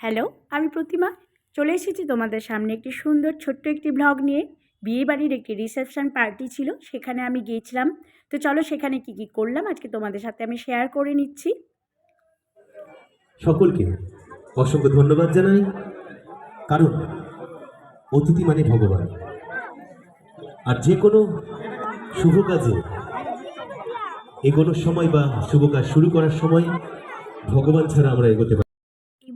Hello, আমি প্রতিমা। চলে এসেছি তোমাদের সামনে একটি সুন্দর ছোট্ট একটি ব্লগ নিয়ে। বিয়েবাড়ির একটি রিসেপশন পার্টি ছিল, সেখানে আমি গিয়েছিলাম। তো চলো সেখানে কি কি করলাম, আজকে তোমাদের সাথে আমি শেয়ার করে নিচ্ছি। সকলকে অসংখ্য ধন্যবাদ জানাই। কারণ, অতিথি মানে ভগবান। আর যে কোনো শুভ কাজে, এগোনোর সময় বা শুভ কাজ শুরু করার সময় ভগবান ছাড়া আমরা এগোতে পারি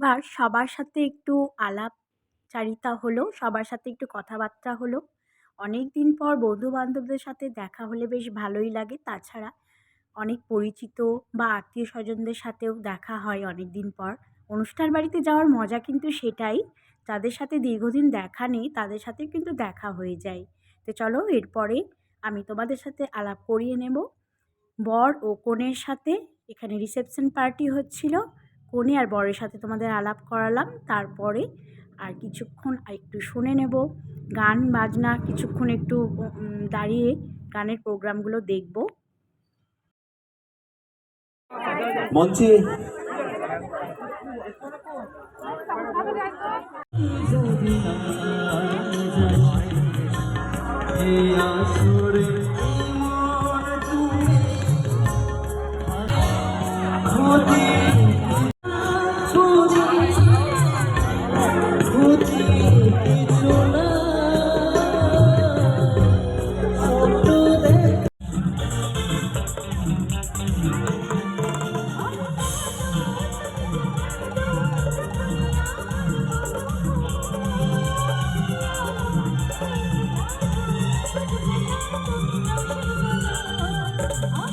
এবার সবার সাথে একটু আলাপচারিতা হলো, সবার সাথে একটু কথাবার্তা হলো। অনেক দিন পর বন্ধু বান্ধবদের সাথে দেখা হলে বেশ ভালোই লাগে। তাছাড়া অনেক পরিচিত বা আত্মীয় স্বজনদের সাথেও দেখা হয় অনেক দিন পর। অনুষ্ঠান বাড়িতে যাওয়ার মজা কিন্তু সেটাই। যাদের সাথে দীর্ঘদিন দেখা নেই, তাদের সাথে কিন্তু দেখা হয়ে যায়। তো চলো, এরপরে আমি তোমাদের সাথে আলাপ করিয়ে নেব। বর ও কনের সাথে এখানে রিসেপশন পার্টি হচ্ছিল। কনে আর বরের সাথে তোমাদের আলাপ করালাম। তারপরে আর কিছুক্ষণ একটু শুনে নেব। গান বাজনা কিছুক্ষণ একটু দাঁড়িয়ে গানের প্রোগ্রামগুলো দেখব। মঞ্চে আসো Oh!